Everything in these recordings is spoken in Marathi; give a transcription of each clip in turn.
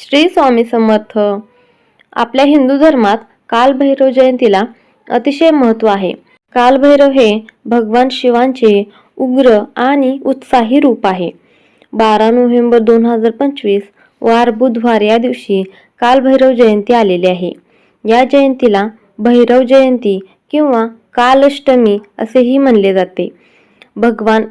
श्री स्वामी समर्थ. आपल्या हिंदू धर्मात कालभैरव जयंतीला अतिशय महत्त्व आहे. कालभैरव हे भगवान शिवांचे उग्र आणि उत्साही रूप आहे. बारा नोव्हेंबर दोन हजार पंचवीस वार बुधवार या दिवशी कालभैरव जयंती आलेली आहे. या जयंतीला भैरव जयंती किंवा कालष्टमी असेही म्हणले जाते. भगवान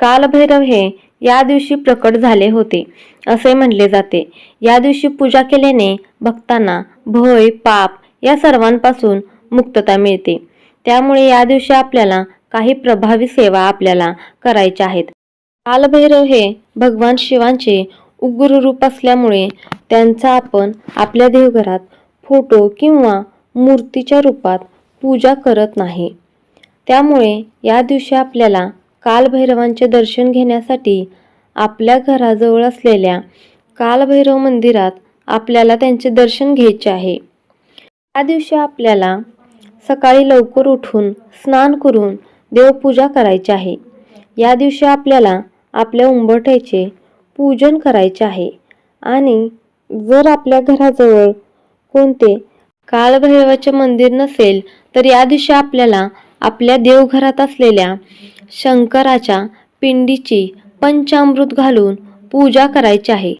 कालभैरव हे या दिवशी प्रकट झाले होते. असे म्हणले जाते. या दिवशी पूजा केल्याने भक्तांना भय पाप या सर्वांपासून मुक्तता मिळते. त्यामुळे या दिवशी आपल्याला काही प्रभावी सेवा आपल्याला करायच्या आहेत. कालभैरव हे भगवान शिवांचे उग्र रूप असल्यामुळे त्यांचा आपण आपल्या देवघरात फोटो किंवा मूर्तीच्या रूपात पूजा करत नाही. त्यामुळे या दिवशी आपल्याला कालभैरवांचे दर्शन घेण्यासाठी आपल्या घराजवळ असलेल्या कालभैरव मंदिरात आपल्याला त्यांचे दर्शन घ्यायचे आहे. या दिवशी आपल्याला सकाळी लवकर उठून स्नान करून देवपूजा करायची आहे. या दिवशी आपल्याला आपल्या उंबरठ्याचे पूजन करायचे आहे. आणि जर आपल्या घराजवळ कोणते कालभैरवाचे मंदिर नसेल तर या दिवशी आपल्याला आपल्या देवघरात असलेल्या शंकराच्या पिंडीची पंचामृत घालून पूजा करायची आहे.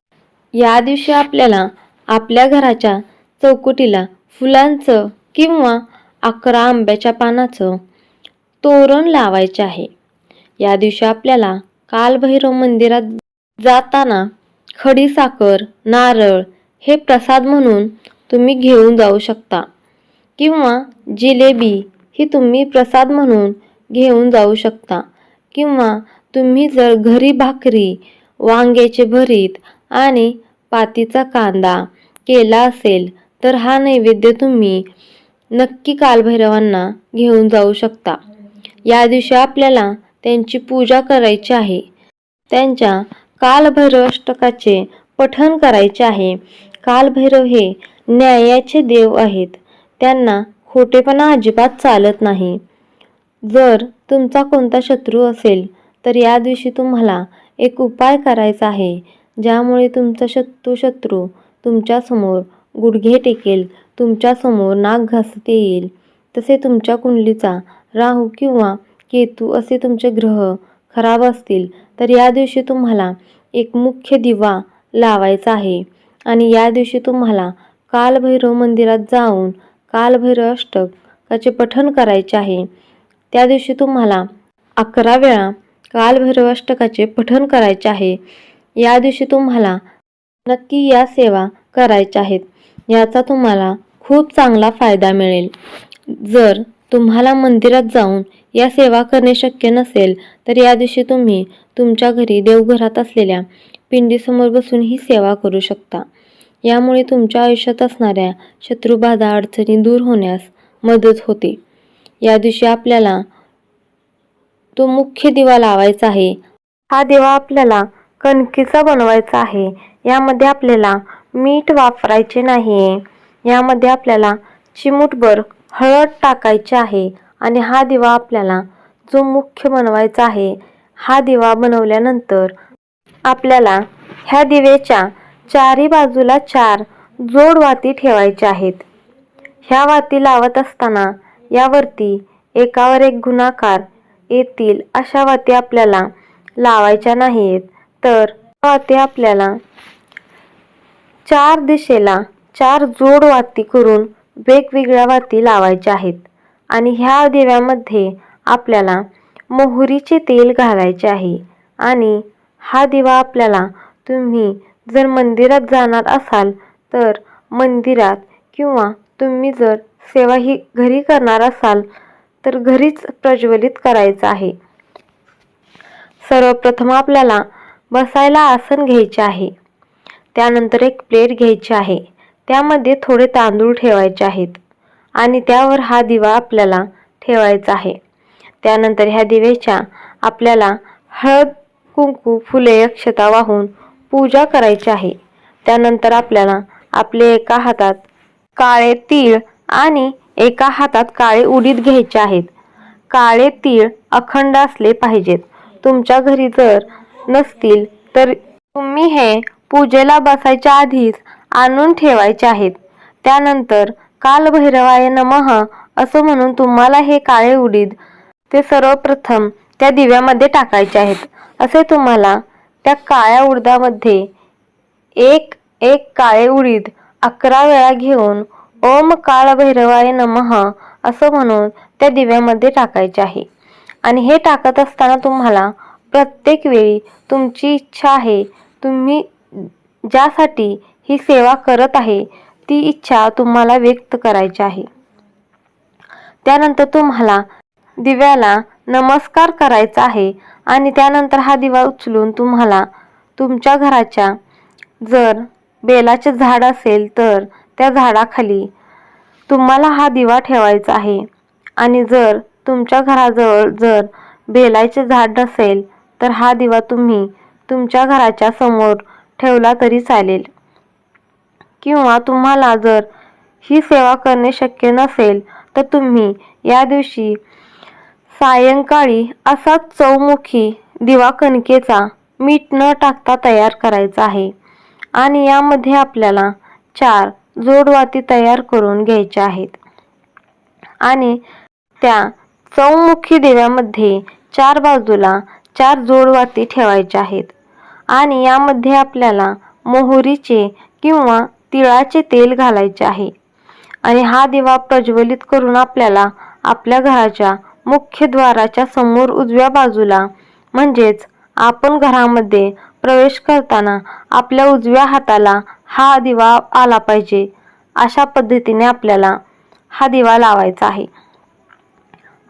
या दिवशी आपल्याला आपल्या घराच्या चौकटीला फुलांचं किंवा अकरा आंब्याच्या पानाचं तोरण लावायचे आहे. या दिवशी आपल्याला कालभैरव मंदिरात जाताना खडीसाखर नारळ हे प्रसाद म्हणून तुम्ही घेऊन जाऊ शकता. किंवा जिलेबी ही तुम्ही प्रसाद म्हणून घेऊन जाऊ शकता. किंवा तुम्ही जर घरी भाकरी वांग्याचे भरीत आणि पातीचा कांदा केला असेल तर हा नैवेद्य तुम्ही नक्की कालभैरवांना घेऊन जाऊ शकता. या दिवशी आपल्याला त्यांची पूजा करायची आहे. त्यांच्या कालभैरवाष्टकाचे पठण करायचे आहे. कालभैरव हे न्यायाचे देव आहेत. त्यांना खोटेपणा अजिबात चालत नाही. जर तुमचा कोणता शत्रू असेल तर या दिवशी तुम्हाला एक उपाय करायचा आहे ज्यामुळे तुमचा शत्रू शत्रू तुमच्यासमोर गुडघे टेकेल तुमच्यासमोर नाक घासते येईल. तसे तुमच्या कुंडलीचा राहू किंवा केतू असे तुमचे ग्रह खराब असतील तर या दिवशी तुम्हाला एक मुख्य दिवा लावायचा आहे. आणि या दिवशी तुम्हाला कालभैरव मंदिरात जाऊन कालभैरव अष्टकाचे पठण करायचे आहे. त्या दिवशी तुम्हाला अकरा वेळा कालभैरवाष्टकाचे पठण करायचे आहे. या दिवशी तुम्हाला नक्की या सेवा करायच्या आहेत. याचा तुम्हाला खूप चांगला फायदा मिळेल. जर तुम्हाला मंदिरात जाऊन या सेवा करणे शक्य नसेल तर या दिवशी तुम्ही तुमच्या घरी देवघरात असलेल्या पिंडीसमोर बसून ही सेवा करू शकता. यामुळे तुमच्या आयुष्यात असणाऱ्या शत्रुबाधा अडचणी दूर होण्यास मदत होते. या दिवशी आपल्याला तो मुख्य दिवा लावायचा आहे. हा दिवा आपल्याला कणकीचा बनवायचा आहे. यामध्ये आपल्याला मीठ वापरायचे नाही. यामध्ये आपल्याला चिमूटभर हळद टाकायची आहे आणि हा दिवा आपल्याला जो मुख्य बनवायचा आहे हा दिवा बनवल्यानंतर आपल्याला ह्या दिव्याच्या चारी बाजूला चार जोड वाती ठेवायच्या आहेत. ह्या वाती लावत असताना यावरती एकावर एक गुणाकार येतील अशा वाती आपल्याला लावायच्या नाहीत. तर वाती आपल्याला चार दिशेला चार जोड वाती करून वेगवेगळ्या वाती लावायच्या आहेत. आणि ह्या दिव्यामध्ये आपल्याला मोहरीचे तेल घालायचे आहे. आणि हा दिवा आपल्याला तुम्ही जर मंदिरात जाणार असाल तर मंदिरात किंवा तुम्ही जर सेवा ही घरी करणार असाल तर घरीच प्रज्वलित करायचं आहे. सर्वप्रथम आपल्याला बसायला आसन घ्यायचे आहे. त्यानंतर एक प्लेट घ्यायची आहे. त्यामध्ये थोडे तांदूळ ठेवायचे आहेत आणि त्यावर हा दिवा आपल्याला ठेवायचा आहे. त्यानंतर ह्या दिव्याच्या आपल्याला हळद कुंकू फुले अक्षता वाहून पूजा करायची आहे. त्यानंतर आपल्याला आपले एका हातात काळे तीळ आणि एका हातात काळे उडीद घ्यायचे आहेत. काळे तीळ अखंड असले पाहिजेत. तुमच्या घरी जर नसतील तर तुम्ही हे पूजेला बसायच्या आधीच आणून ठेवायचे आहेत. त्यानंतर कालभैरवाय नमः असं म्हणून तुम्हाला हे काळे उडीद ते सर्वप्रथम त्या दिव्यामध्ये टाकायचे आहेत. असे तुम्हाला त्या काळ्या उडदामध्ये एक एक काळे उडीद अकरा वेळा घेऊन ओम काळ भैरवाय नमः असं म्हणून त्या दिव्यामध्ये टाकायचे आहे. आणि हे टाकत असताना तुम्हाला प्रत्येक वेळी तुमची इच्छा आहे. तुम्ही ज्यासाठी ही सेवा करत आहे ती इच्छा तुम्हाला व्यक्त करायची आहे. त्यानंतर तुम्हाला दिव्याला नमस्कार करायचा आहे आणि त्यानंतर हा दिवा उचलून तुम्हाला तुमच्या घराच्या जर बेलाचे झाड असेल तर त्या झाडाखाली तुम्हाला हा दिवा ठेवायचा आहे. आणि जर तुमच्या घराजवळ जर बेलायचे झाड नसेल तर हा दिवा तुम्ही तुमच्या घराच्या समोर ठेवला तरी चालेल. किंवा तुम्हाला जर ही सेवा करणे शक्य नसेल तर तुम्ही या दिवशी सायंकाळी असा चौमुखी दिवा कणकेचा मीठ न टाकता तयार करायचा आहे. आणि यामध्ये आपल्याला चार जोडवाती तयार करून घ्यायच्या आहेत. आणि त्या चौमुखी दिव्यामध्ये चार बाजूला चार जोडवाती ठेवायच्या आहेत. आणि यामध्ये आपल्याला मोहरीचे किंवा तिळाचे तेल घालायचे आहे. आणि हा दिवा प्रज्वलित करून आपल्याला आपल्या घराच्या मुख्य द्वाराच्या समोर उजव्या बाजूला म्हणजेच आपण घरामध्ये प्रवेश करताना आपल्या उजव्या हाताला हा दिवा आला पाहिजे. अशा पद्धतीने आपल्याला हा दिवा लावायचा आहे.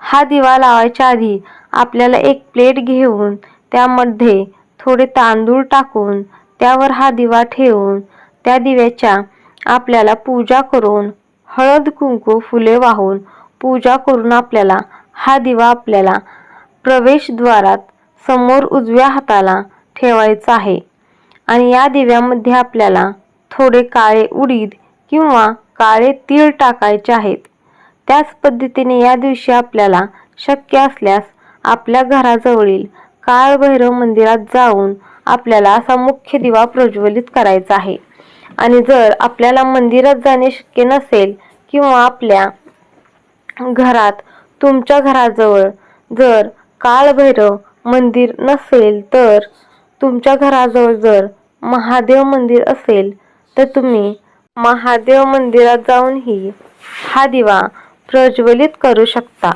हा दिवा लावायच्या आधी आपल्याला एक प्लेट घेऊन त्यामध्ये थोडे तांदूळ टाकून त्यावर हा दिवा ठेवून त्या दिव्याच्या आपल्याला पूजा करून हळद कुंकू फुले वाहून पूजा करून आपल्याला हा दिवा आपल्याला प्रवेशद्वारात समोर उजव्या हाताला ठेवायचा आहे. आणि या दिव्यामध्ये आपल्याला थोडे काळे उडीद किंवा काळे तीळ टाकायचे आहेत. त्याच पद्धतीने या दिवशी आपल्याला शक्य असल्यास आपल्या घराजवळील काळभैरव मंदिरात जाऊन आपल्याला असा मुख्य दिवा प्रज्वलित करायचा आहे. आणि जर आपल्याला मंदिरात जाणे शक्य नसेल किंवा आपल्या घरात तुमच्या घराजवळ जर काळभैरव मंदिर नसेल तर तुमच्या घराजवळ जर महादेव मंदिर असेल तर तुम्ही महादेव मंदिरात जाऊनही हा दिवा प्रज्वलित करू शकता.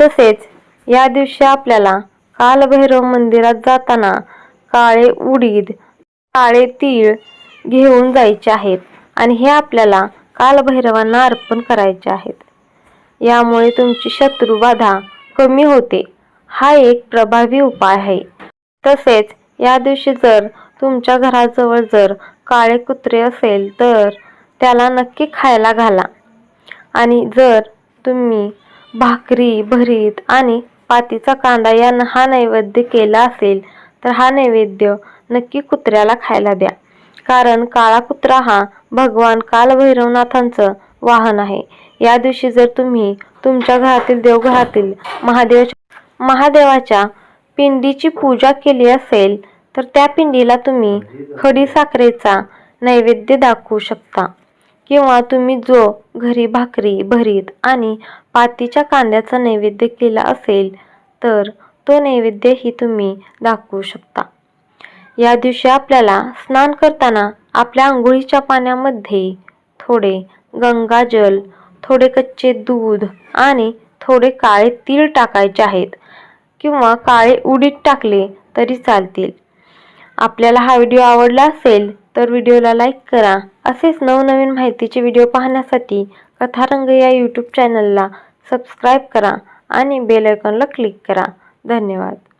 तसेच या दिवशी आपल्याला कालभैरव मंदिरात जाताना काळे उडीद काळे तीळ घेऊन जायचे आहेत आणि हे आपल्याला कालभैरवांना अर्पण करायचे आहेत. यामुळे तुमची शत्रुबाधा कमी होते. हा एक प्रभावी उपाय आहे. तसेच या दिवशी जर तुमच्या घराजवळ जर काळे कुत्रे असेल तर त्याला नक्की खायला घाला. आणि जर तुम्ही भाकरी भरीत आणि पातीचा कांदा या हा नैवेद्य केला असेल तर हा नैवेद्य नक्की कुत्र्याला खायला द्या. कारण काळा कुत्रा हा भगवान कालभैरवनाथांचं वाहन आहे. या दिवशी जर तुम्ही तुमच्या घरातील देवघरातील महादेवाच्या महादेवाच्या पिंडीची पूजा केली असेल तर त्या पिंडीला तुम्ही खडी साखरेचा नैवेद्य दाखवू शकता. किंवा तुम्ही जो घरी भाकरी भरीत आणि पातीच्या कांद्याचा नैवेद्य केला असेल तर तो नैवेद्यही तुम्ही दाखवू शकता. या दिवशी आपल्याला स्नान करताना आपल्या आंघोळीच्या पाण्यामध्ये थोडे गंगाजल थोडे कच्चे दूध आणि थोडे काळे तीळ टाकायचे आहेत. किंवा काळे उडीद टाकले तरी चालतील. आपल्याला हा व्हिडिओ आवडला असेल तर व्हिडिओला लाईक करा. असेच नवनवीन माहितीचे व्हिडिओ पाहण्यासाठी कथारंग या यूट्यूब चॅनलला सबस्क्राईब करा आणि बेल आयकॉनला क्लिक करा. धन्यवाद.